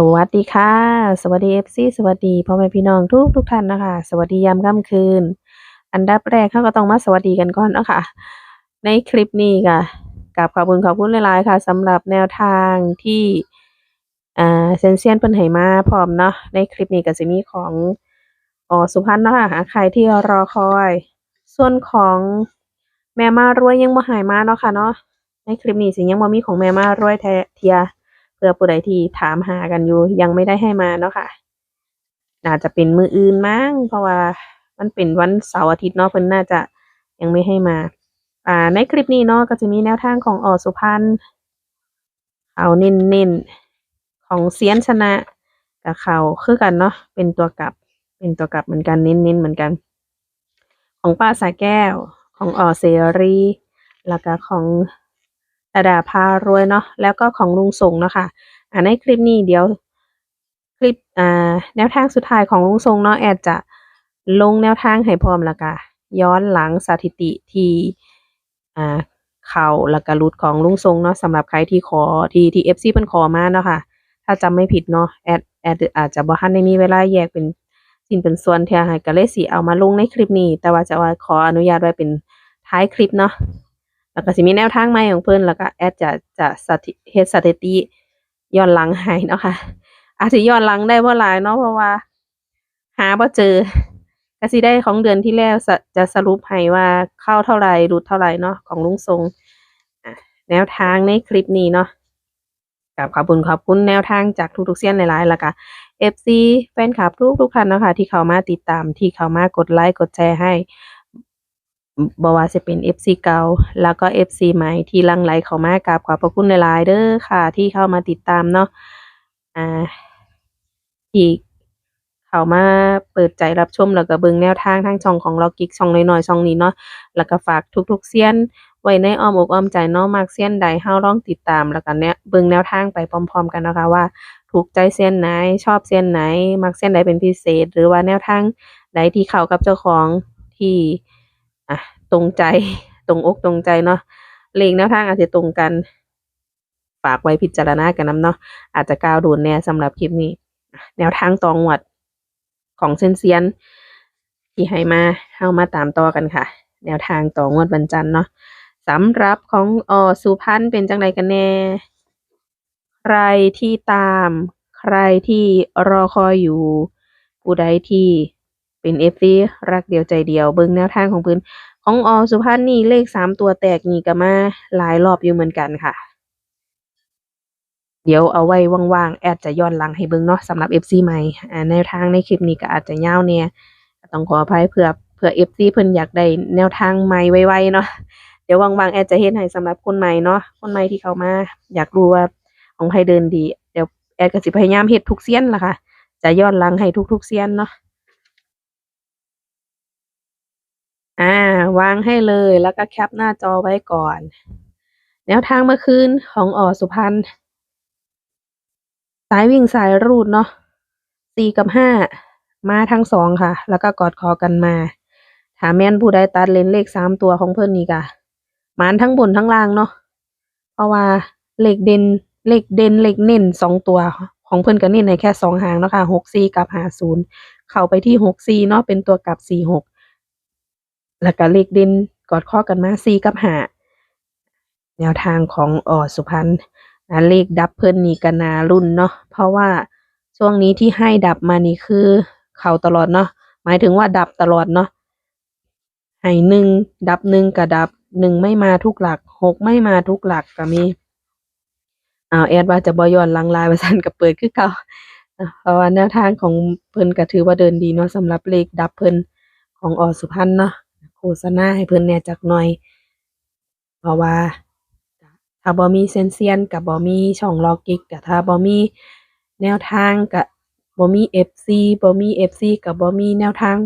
สวัสดีค่ะ สวัสดี FC สวัสดีพ่อแม่พี่น้องทุกทุกท่านนะคะ สวัสดียามค่ำคืน อันดับแรกเราก็ต้องมาสวัสดีกันก่อนนะคะในคลิปนี้ค่ะกราบขอบคุณขอบคุณหลายๆค่ะสำหรับแนวทางที่อ่าเซนเซียนเพิ่นให้มาพร้อมเนาะในคลิปนี้ก็สิมีของออสุพรรณเนาะค่ะใครที่รอคอย ส่วนของแม่มารวยยังบ่ให้มาเนาะค่ะเนาะในคลิปนี้สิยังบ่มีของแม่มารวยแท้เทีย เพื่อผู้ใดที่ถามหากันอยู่ยังไม่ได้ให้มาเนาะค่ะ น่าจะเป็นมืออื่นมั้งเพราะว่ามันเป็นวันเสาร์อาทิตย์เนาะเพิ่นน่าจะยังไม่ให้มา อ่า ในคลิปนี้เนาะก็จะมีแนวทางของอสุพรรณเอาเน้นๆของเซียนชนะกับเขาคือกันเนาะเป็นตัวกลับ เป็นตัวกลับเหมือนกันเน้นๆเหมือนกัน ของป้าสายแก้วของออเสรีแล้วก็ของ ดาดาพารวยเนาะแล้วก็ของลุงส่งเนาะค่ะอ่าในคลิปนี้เดี๋ยวคลิปอ่าแนวทางสุดท้ายของลุงทรงเนาะแอดจะลงแนวทางให้พร้อมล้วก็ย้อนหลังสถิติที่อ่าเข้าแล้วก็รุดของลุงทรงเนาะสำหรับใครที่ขอที่ที่ FC เพิ่นขอมาเนาะค่ะ ถ้าจำไม่ผิดเนาะแอดแอดอาจจะบ่ทันได้มีเวลาแยกเป็นสินเป็นส่วนเที่ยให้ก็เลยสิเอามาลงในคลิปนี้ แต่ว่าจะว่าขออนุญาตไว้เป็นท้ายคลิปเนาะ แล้วก็สิมีแนวทางใหม่ของเพิ่นแล้วก็แอดจะจะสถิเฮ็ดสถิติย้อนหลังให้เนาะค่ะ อาจจะย้อนหลังได้บ่หลายเนาะเพราะว่า หาบ่เจอก็สิได้ของเดือนที่แล้วะจะสรุปให้ว่าเข้าเท่าไหร่หลุดเท่าไหร่เนาะของลุงทรงแนวทางในคลิปนี้เนาะกับขอบคุณขอบคุณแนวทางจากทุกๆเสี้ยนหลายๆแล้วก็ FC แฟนคลับทุกทุกท่านเนาะค่ะที่เข้ามาติดตามที่เข้ามากดไลค์กดแชร์ให้ บ่ว่าจะเป็น FC เก่าแล้วก็ FC ใหม่ที่ลังไหลเข้ามากราบขอบพระคุณหลายๆเด้อค่ะ ที่เข้ามาติดตามเนาะอ่าที่เข้ามาเปิดใจรับชมแล้วก็เบิ่งแนวทางทางช่องของล็อกกิ๊กช่องน้อยๆช่องนี้เนาะแล้วก็ฝากทุกๆเซียนไว้ในอ้อมอกอ้อมใจเนาะมักเซียนใดเฮาลองติดตามแล้วก็แนวเบิ่งแนวทางไปพร้อม ๆ กันนะคะว่าถูกใจเซียนไหน ชอบเซียนไหน มักเซียนใดเป็นพิเศษ หรือว่าแนวทางใดที่เข้ากับเจ้าของที่ อะตรงใจตรงอกตรงใจเนาะเลขแนวทางอาจจะตรงกัน ฝากไว้พิจารณากันนํเนาะอาจจะก้าวโดนแน่สำหรับคลิปนี้ แนวทางตองหวัดของเซยนเซียนที่ให้มาเข้ามาตามต่อกันค่ะ แนวทางต่องวดวันจันทร์เนาะสำหรับของอสุพรรณเป็นจังไดกันแน่ ใครที่ตาม ใครที่รอคอยอยู่ ผู้ใดที่ เป็นเอฟซีรักเดียวใจเดียวเบิ่งแนวทางของเพิ่นของอสุพรรณนี่เลขสามตัวแตกนี่ก็มาหลายรอบอยู่เหมือนกันค่ะ เดี๋ยวเอาไว้ว่างๆแอดจะย้อนหลังให้เบิ่งเนาะสำหรับ FC ใหม่แนวทางในคลิปนี้ก็อาจจะยาวแหน่ก็ต้องขออภัยเผื่อเผื่อ FC เพิ่นอยากได้แนวทางใหม่ไวๆเนาะเดี๋ยวว่างๆแอดจะเฮ็ดให้สำหรับคนใหม่เนาะคนใหม่ที่เข้ามา อยากรู้ว่าของไผเดินดี เดี๋ยวแอดก็สิพยายามเฮ็ดทุกเซียนล่ะค่ะ จะย้อนหลังให้ทุกๆเซียนเนาะ อ่าวางให้เลยแล้วก็แคปหน้าจอไว้ก่อน แนวทางเมื่อคืนของอสุพรรณสายวิ่งสายรูดเนาะสี่กับห้ามาทั้งสองค่ะ แล้วก็กอดคอกันมา ถาแม่นผู้ใดตัดเลนเลขสามตัวของเพิ่อนนี่กะหมานทั้งบนทั้งล่างเนาะเพราะว่าเลขเด่นเลขเด่นเลขเน้นสองตัวของเพิ่อนก็เน้นในแค่สองหางเนาะค่ะหกสี่กับหาศูนย์เข้าไปที่หกสี่เนาะเป็นตัวกับสี่หก แล้วก็เลขเด่นกอดข้อกันมาสี่กับหาแนวทางของออสุพรรณอ่าเลขดับเพิ่นนี่ก็น่าลุ้นเนาะเพราะว่าช่วงนี้ที่ให้ดับมานี่คือเข้าตลอดเนาะหมายถึงว่าดับตลอดเนาะให้หนึ่งดับหนึ่งก็ดับหนึ่งไม่มาทุกหลักหกไม่มาทุกหลักก็มีเอาแอดว่าจะบ่ย้อนลังลายว่าซั่นก็เปิดคือเก่าเพราะว่าแนวทางของเพิ่นก็ถือว่าเดินดีเนาะสำหรับเลขดับเพิ่นของออสุพรรณเนาะ ษณาให้เพิ่นแหน่จักหน่อย เพราะว่า ถ้าบ่มีเซียนเซียนกับบ่มีช่องล็อกกิกกับถ้าบ่มีแนวทางกับบ่มี FC บ่มี FC กับบ่มีแนวทาง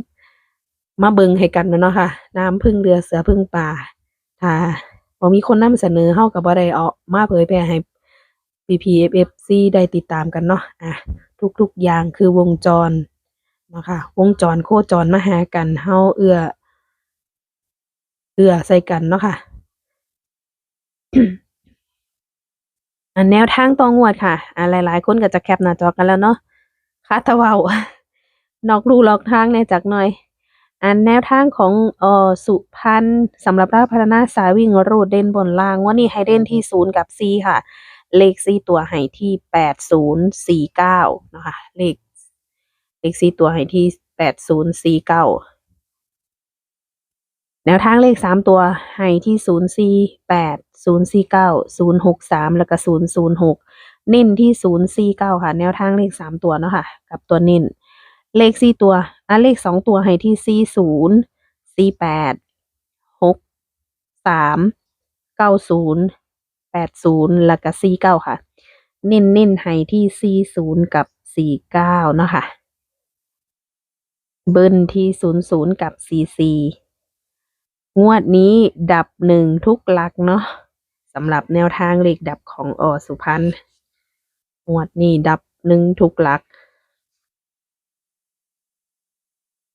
มาเบิ่งให้กันเนาะค่ะ น้ำพึ่งเรือเสือพึ่งป่า ถ้าบ่มีคนนำเสนอเฮาก็บ่ได้เอามาเผยแพร่ให้ PPFFC ได้ติดตามกันเนาะอะทุกๆอย่างคือวงจรเนาะค่ะ วงจรโคจรมาหากันเฮาเอื้อ เอื้อใส่กันเนาะค่ะอันแนวทางตองวดค่ะอ่าหลาย ๆ คนก็จะแคปหน้าจอกันแล้วเนาะคาตะเว้านอกลู่นอกทางแหน่จักหน่อย อันแนวทางของเอ่อสุพรรณสำหรับราพัฒนาสายวิ่งรูดเด่นบนล่างวันนี้ให้เด่นที่ศูนย์กับสี่ค่ะ เลขสี่ตัวให้ที่แปดศูนย์สี่เก้านะคะเลขเลขสี่ตัวให้ที่แปดศูนย์สี่เก้า แนวทางเลขสามตัวให้ที่ศูนย์สี่แปดศูนย์สี่เก้าศูนย์หกสามแล้วก็ศูนย์ศูนย์หกเน้นที่ศูนย์สี่เก้าค่ะ แนวทางเลขสามตัวเนาะค่ะ กับตัวเน้นเลขสี่ตัวอะเลขสองตัวให้ที่สี่ศูนย์สี่แปดหกสามเก้าศูนย์แปดศูนย์แล้วก็สี่เก้าค่ะ เน้นเน้นให้ที่สี่ศูนย์กับสี่เก้าเนาะค่ะ เบิ้ลที่ศูนย์ศูนย์กับสี่สี่ งวดนี้ดับหนึ่งทุกหลักเนาะสำหรับแนวทางเลขดับของอสุพรรณงวดนี้ดับหนึ่งทุกหลัก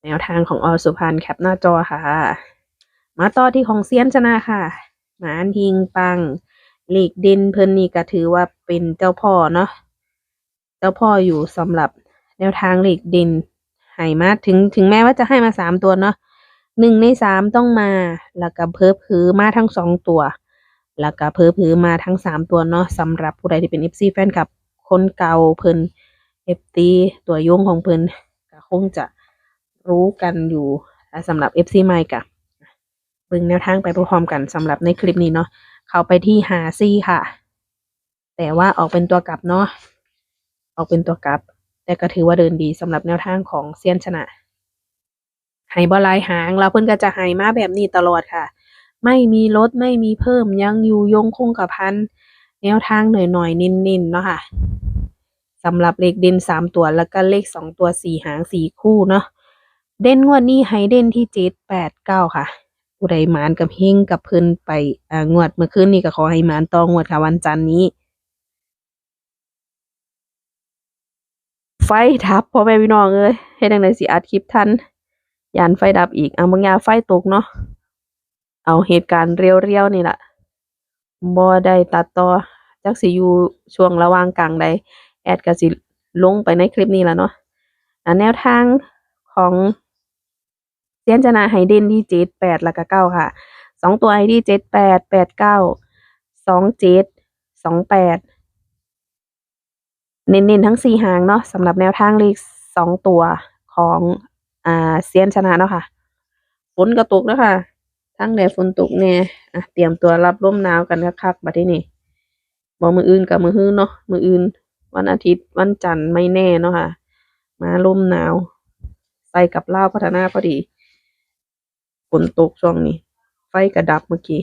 แนวทางของอสุพรรณแคปหน้าจอค่ะ มาต่อที่ของเซียนชนะค่ะหมาอันทิงปังเลขเด่นเพิ่นนี่ก็ถือว่าเป็นเจ้าพ่อเนาะเจ้าพ่ออยู่สำหรับแนวทางเลขเด่นให้มาถึงถึงแม้ว่าจะให้มาสามตัวเนาะ หนึ่งในสามต้องมา แล้วก็เพิ่มพือมาทั้งสองตัว แล้วก็เพิ่มพือมาทั้งสามตัวเนาะสำหรับผู้ใดที่เป็น FC แฟนคลับคนเก่าเพิ่น FT ตัวยงของเพิ่นก็คงจะรู้กันอยู่และสำหรับ FC ใหม่กะเบิ่งแนวทางไปพร้อมกันสำหรับในคลิปนี้เนาะเข้าไปที่หาซี่ค่ะ แต่ว่าออกเป็นตัวกลับเนาะออกเป็นตัวกลับ แต่ก็ถือว่าเดินดีสำหรับแนวทางของเซียนชนะ ให้บ่หลายหาง แล้วเพิ่นก็จะให้มาแบบนี้ตลอดค่ะ ไม่มีลดไม่มีเพิ่มยังอยู่ยงคงกับพันแนวทางหน่อยๆเน้นๆเนาะค่ะสำหรับเลขเด่นสามตัวแล้วก็เลขสองตัวสี่หางสี่คู่เนาะเด่นงวดนี้ให้เด่นที่เจ็ดแปดเก้าค่ะผู้ใดมานกับเฮงกับเพิ่นไปอ่างวดเมื่อคืนนี้ก็ขอให้มานต่องวดค่ะวันจันนี้ ไฟดับพ่อแม่พี่น้องเอ้ยเฮ็ดจังไดสิอัดคลิปทัน ยานไฟดับอีกอะบางยาไฟตกเนาะเอาเหตุการณ์เรียวๆนี่แหละบ่ได้ตัดต่อจักสิอยู่ช่วงระหว่างกลางใดแอดก็สิลงไปในคลิปนี้แล่ะเนาะอะแนวทางของเซียนจนาไฮเดนที่เจ็ดแปดแล้วก็เก้าค่ะสองตัวไอดีเจ็ดแปดแปดเก้าสองเจ็ดสองแปดเน้นๆทั้งสี่หางเนาะสำหรับแนวทางเลขสองตัวของ อ่าเซียนชนะเนาะค่ะฝนก็ตกแล้วค่ะ ทั้งแดดฝนตกแน่อะเตรียมตัวรับลมหนาวกันคักๆบัดนี้นี่บ่มื้ออื่นกับมือฮื้อเนาะมืออื่น วันอาทิตย์วันจันทร์ไม่แน่เนาะค่ะ มาลมหนาวใส่กับเลาพัฒนาพอดีฝนตกช่วงนี้ ไฟก็ดับเมื่อกี้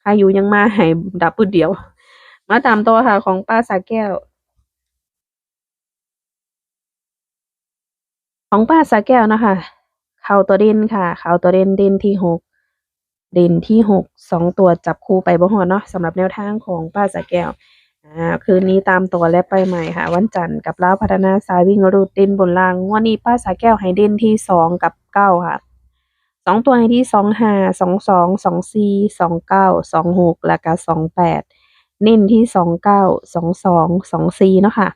ใครอยู่ยังมาให้ดับปืดเดียว มาตามต่อค่ะของป้าสาแก้ว ของป้าสาแก้วนะคะ เข้าตัวเด่นค่ะ เข้าตัวเด่นเด่นที่หกเด่นที่หกสองตัวจับคู่ไปบ่ฮอดเนาะสำหรับแนวทางของป้าสาแก้วอ่าคืนนี้ตามตัวและไปใหม่ค่ะ วันจันทร์กับลาพัฒนาสายวิ่งรูดเด่นบนล่างงวันนี้ป้าสาแก้วให้เด่นที่สองกับเก้าค่ะสองตัวให้ที่สองห้าสองสองสองสี่สองเก้าสองหกแล้วก็สองแปดเน้นที่สองเก้าสองสองสองสี่เนาะค่ะ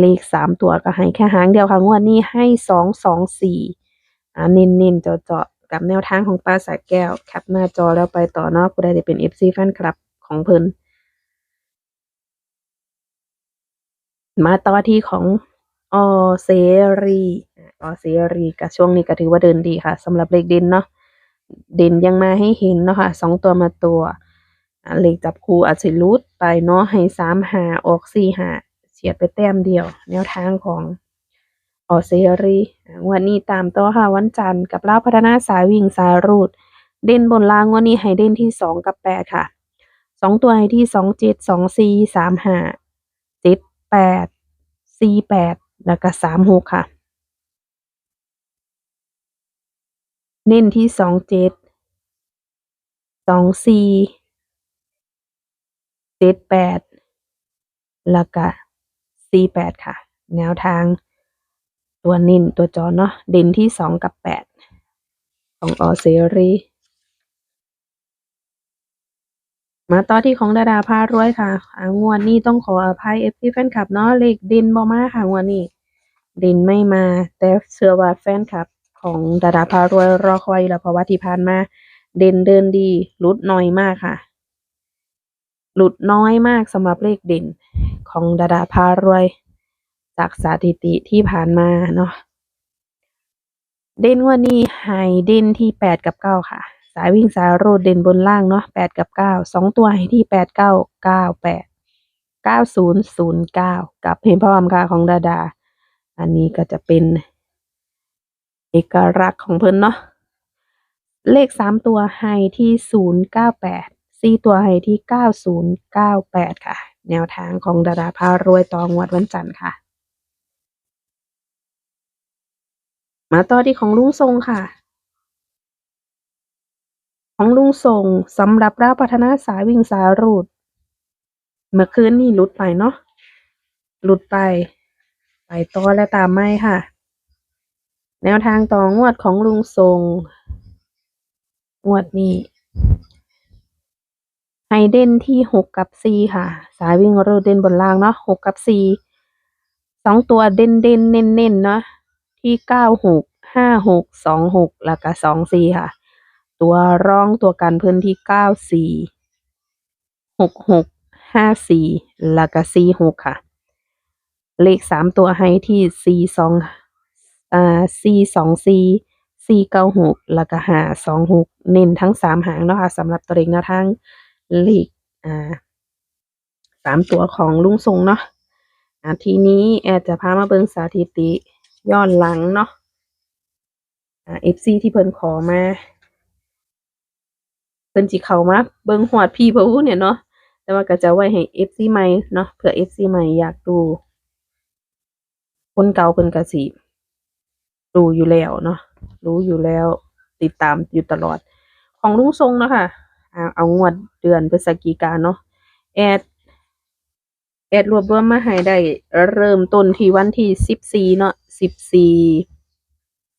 เลขสามตัวก็ให้แค่หางเดียวค่ะงวดนี้ให้สองสองสี่อ่าเน้นเน้นเจาะเจาะกับแนวทางของป้าสายแก้วแคปหน้าจอแล้วไปต่อเนาะผู้ใดที่เป็นเอฟซีแฟนคลับของเพิ่นมาต่อที่ของออเสรีออเสรีกับช่วงนี้ก็ถือว่าเดินดีค่ะสำหรับเลขเด่นเนาะเด่นยังมาให้เห็นเนาะค่ะสองตัวมาตัวเลขจับคู่อาจสิรุดไปเนาะให้สามหาออกสี่หา ฉียดไปแต้มเดียว แนวทางของออเซรีวันนี้ตามต่อค่ะวันจันทร์กับเลาพัฒนาสายวิ่งสายรูด เด่นบนล่างวันนี้ให้เด่นที่สองกับแปดค่ะสองตัวให้ที่สองเจ็ดสองสี่สามห้าเจ็ดแปดสี่แปดแล้วก็สามหกค่ะ เน้นที่สองเจ็ดสองสี่เจ็ดแปดแล้วก็ สี่แปดค่ะ แนวทาง ตัวนิ่นตัวจอเนาะเด่นที่สองกับแปดของออเซรีมมาต่อที่ของดาดาพารวยค่ะอ่างวดนี้ต้องขออภัย FC แฟนคลับเนาะเลขเด่นบ่มาค่ะงวดนี้เด่นไม่มา แต่เชื่อว่าแฟนคลับ ของดาดาพารวยรอคอยแล้วเพราะว่าที่ผ่านมา เด่นเดินดีหลุดน้อยมากค่ะ หลุดน้อยมากสำหรับเลขเด่น ของดาดาพารวย จากสถิติที่ผ่านมาเนาะเด่นวันนี้ไฮเด่นที่แปดกับเก้าค่ะ สายวิ่งสายรูดเด่นบนล่างเนาะแปดกับเก้าสองตัวให้ที่แปดเก้าเก้าแปดเก้าศูนย์ศูนย์เก้ากับเพลงพระวามค่ะของดาดา อันนี้ก็จะเป็น เอกลักษณ์ของเพิ่นเนาะเลขสามตัวให้ที่ศูนย์เก้าแปดสี่ตัวให้ที่เก้าศูนย์เก้าแปดค่ะ แนวทางของดาดาพารวยตองวัดวันจันทร์ค่ะ มาต่อที่ของลุงทรงค่ะ ของลุงทรงสำหรับราพัฒนาสายวิ่งสายรูด เมื่อคืนนี่หลุดไปเนาะหลุดไป ไปต่อและตามไม่ค่ะ แนวทางต่องวดของลุงทรงงวดนี้ ไฮเด่นที่หกกับสี่ค่ะ สายวิ่งเรูดเด่นบนล่างเนาะหกกับสี่สองตัวเด่นเด่นเน้นเน้นเนาะที่เก้าหกห้าหกสองหกแล้วก็สองสี่ค่ะ ตัวร่องตัวกันพื้นที่เก้าสี่หกหกห้าสี่แล้วก็สี่หกค่ะ เลขสามตัวให้ที่สี่สองอ่าสี่สองสี่สี่เก้าหกแล้วก็ห้าสองหกเน้นทั้งสามหางเนาะค่ะสำหรับตัวเลขแนวทาง เลขอ่าสามตัวของลุงทรงเนาะอ่าทีนี้แอดจะพามาเบิ่งสถิติย้อนหลังเนาะอ่าเอฟซีที่เพิ่นขอมาเพิ่นสิเข้ามาเบิ่งฮอดพี่เพิ่นเนี่ยเนาะแต่ว่าก็จะไว้ให้ FC ใหม่เนาะเผื่อ FC ใหม่อยากดู คนเก่าเพิ่นก็สิดูอยู่แล้วเนาะรู้อยู่แล้วติดตามอยู่ตลอด ของลุงทรงเนาะค่ะอ่า เอางวดเดือนพฤศจิกาเนาะแอดแอดรวบรวมมาให้ได้เริ่มต้นที่วันที่สิบสี่เนาะสิบสี่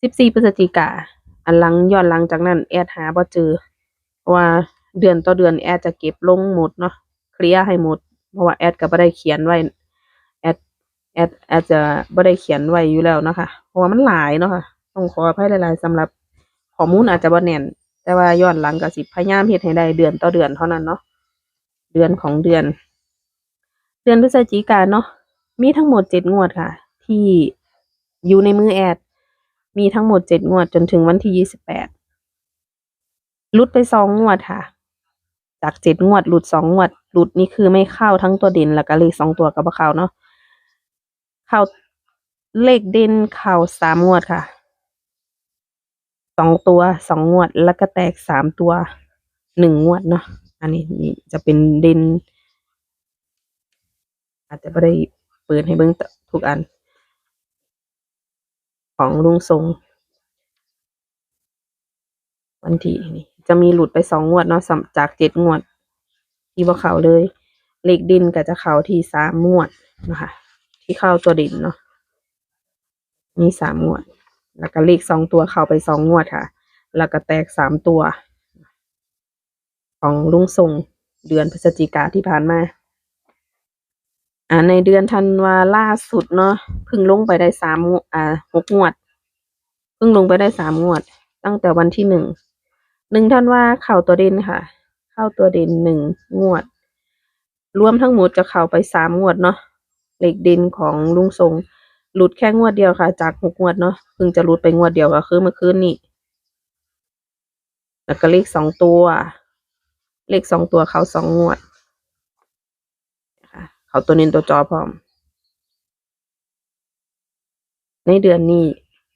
สิบสี่พฤศจิกาอันหลังย้อนหลังจากนั้น แอดหาบ่เจอว่าเดือนต่อเดือนแอดจะเก็บลงหมดเนาะเคลียร์ให้หมด เพราะว่าแอดก็บ่ได้เขียนไว้แอดแอดแอดจะบ่ได้เขียนไว้อยู่แล้วเนาะค่ะเพราะว่ามันหลายเนาะค่ะต้องขออภัยหลายๆสำหรับข้อมูลอาจจะบ่แน่น แต่ว่าย้อนหลังก็สิพยายามเฮ็ดให้ได้เดือนต่อเดือนเท่านั้นเนาะเดือนของเดือน เดือนพฤศจิกายนเนาะมีทั้งหมดเจ็ดงวดค่ะ ที่อยู่ในมือแอด มีทั้งหมดเจ็ดงวดจนถึงวันที่ยี่สิบแปดลุดไปสองงวดค่ะ จากเจ็ดงวดหลุดสองงวดหลุดนี่คือไม่เข้าทั้งตัวเด่นแล้วก็เลขสองตัวกับเข้าเนาะเข้าเลขเด่นเข้าสามงวดค่ะ สองตัวสองงวดแล้วก็แตกสามตัวหนึ่งงวดเนาะอันนี้นี่จะเป็นเด่นอาจจะไม่ได้เปิดให้เบิ่งทุกอัน ของลุงทรง วันที่นี่จะมีหลุดไปสองงวดเนาะสำจากเจ็ดงวด ที่บ่เขาเลย เลขดินก็จะเขาที่สามงวดนะคะที่เข้าตัวดินเนาะมีสามงวด แล้วก็เลขสองตัวเข้าไปสองงวดค่ะ แล้วก็แตกสามตัว ของลุงทรงเดือนพฤศจิกาที่ผ่านมาอ่าในเดือนธันวาล่าสุดเนาะเพิ่งลงไปได้สามอ่าหกงวดเพิ่งลงไปได้สามงวด ตั้งแต่วันที่หนึ่งหนึ่งธันวาเข้าตัวเด่นค่ะ เข้าตัวเด่นหนึ่งงวด รวมทั้งหมดจะเข้าไปสามงวดเนาะเลขเด่นของลุงทรง หลุดแค่งวดเดียวค่ะ จากหกงวดเนาะเพิ่งจะหลุดไปงวดเดียวก็คือเมื่อคืนนี้แล้วก็เลขสองตัว เลขสองตัวเขาสองงวดค่ะเขาตัวน้นตัวจอพร้อม ในเดือนนี้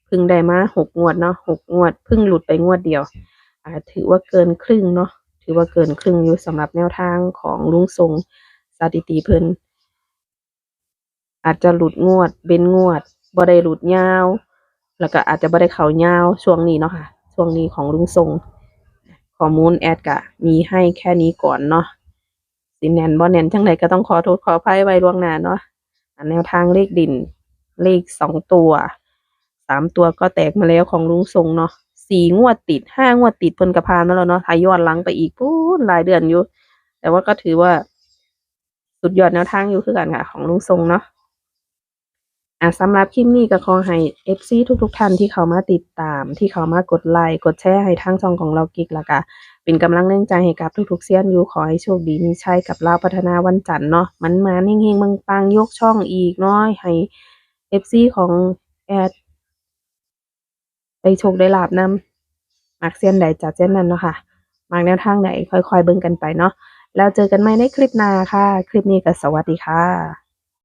เพิ่งได้มาหกงวดเนาะหกงวดเพิ่งหลุดไปงวดเดียว อ่า ถือว่าเกินครึ่งเนาะถือว่าเกินครึ่งอยู่สำหรับแนวทางของลุงทรงสถิติเพิ่น อาจจะหลุดงวดเบนงวดบ่ได้หลุดยาว แล้วก็อาจจะบ่ได้เขายาวช่วงนี้เนาะค่ะ ช่วงนี้ของลุงทรงข้อมูลแอดกะมีให้แค่นี้ก่อนเนาะสิแนนบ่แนนจังไดก็ต้องขอโทษขออภัยไว้ล่วงหน้าเนาะแนวทางเลขดินเลขสองตัวสามตัวก็แตกมาแล้วของลุงทรงเนาะสี่งวดติดห้างวดติดเพิ่นกระพานมาแล้วเนาะถ้ายอนหลังไปอีกปู้นหลายเดือนอยู่ แต่ว่าก็ถือว่า สุดยอดแนวทางอยู่คือกันค่ะ ของลุงทรงเนาะ อะสำหรับคลิปนี้ก็ขอให้ FC ทุกๆท่านที่เขามาติดตาม ที่เขามากดไลค์กดแชร์ให้ทางช่องของเรากิกแล้วก็เป็นกำลังแรงใจให้กับทุกๆเซียนอยู่ขอให้โชคดีมีชัยกับลาพัฒนาวันจันทร์เนาะมันมาเฮงๆปังยกช่องอีกเนาะให้ FC ของแอดได้โชคได้ลาบนำมักเซียนใดจัดเส้นนั้นเนาะค่ะมักแนวทางใดค่อยๆเบิ่งกันไปเนาะแล้วเจอกันใหม่ในคลิปหน้าค่ะ คลิปนี้ก็สวัสดีค่ะ